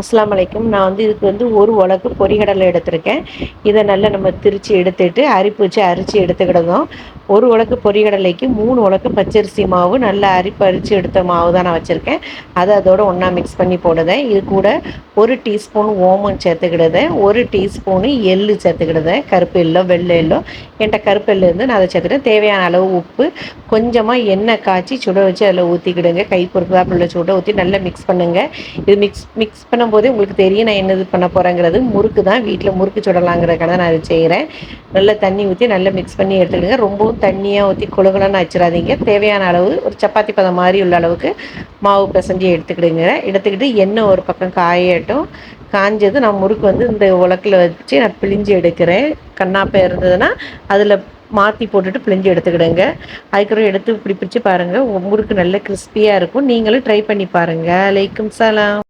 அஸ்லாம் வலைக்கும் நான் வந்து இதுக்கு வந்து ஒரு உலக்கு பொறிகடலை எடுத்திருக்கேன். இதை நல்லா நம்ம திரித்து எடுத்துட்டு அரிப்பு வச்சு அரித்து எடுத்துக்கிடணும். ஒரு உலக்கு பொறிகடலைக்கு மூணு உலக்கு பச்சரிசி மாவு நல்லா அரிப்பு அரித்து எடுத்த மாவு தான் நான் வச்சுருக்கேன். அதை அதோட ஒன்றா மிக்ஸ் பண்ணி போடுதேன் இது கூட ஒரு டீஸ்பூன் ஓமம் சேர்த்துக்கிடுதேன் ஒரு டீஸ்பூனு எள்ளு சேர்த்துக்கிடுதேன் கருப்பு எல்லோ வெள்ளை எள்ளோ என்கிட்ட கருப்பு எள்ளு இருந்து நான் அதை சேர்த்துட்டு தேவையான அளவு உப்பு கொஞ்சமாக எண்ணெய் காய்ச்சி சுட வச்சு அதில் ஊற்றிக்கிடுங்க கை பொறுப்பு சுட ஊற்றி நல்லா மிக்ஸ் பண்ணுங்கள் இது மிக்ஸ் மிக்ஸ் பண்ணும்போதே உங்களுக்கு தெரியும் நான் என்ன இது பண்ண போகிறேங்கிறது முறுக்கு தான் வீட்டில் முறுக்கு சுடலாங்கிறதுக்காக நான் அதை செய்கிறேன் நல்லா தண்ணி ஊற்றி நல்லா மிக்ஸ் பண்ணி எடுத்துக்கிடுங்க. ரொம்பவும் தண்ணியாக ஊற்றி குழுகுலன்னு வச்சிடாதீங்க தேவையான அளவு ஒரு சப்பாத்தி பதம் மாதிரி உள்ள அளவுக்கு மாவு பிசைஞ்சு எடுத்துக்கிடுங்க. எடுத்துக்கிட்டு எண்ணெய் ஒரு பக்கம் காயட்டும். காஞ்சது நான் முறுக்கு வந்து இந்த உலக்கில் வச்சு நான் பிழிஞ்சு எடுக்கிறேன். கண்ணாப்பை இருந்ததுன்னா அதில் மாற்றி போட்டுட்டு பிழிஞ்சு எடுத்துக்கிடுங்க. அதுக்கப்புறம் எடுத்து இப்படி பிடிச்சி பாருங்கள் முறுக்கு நல்ல கிறிஸ்பியாக இருக்கும். நீங்களும் ட்ரை பண்ணி பாருங்கள் லைக்கும் சலாம்.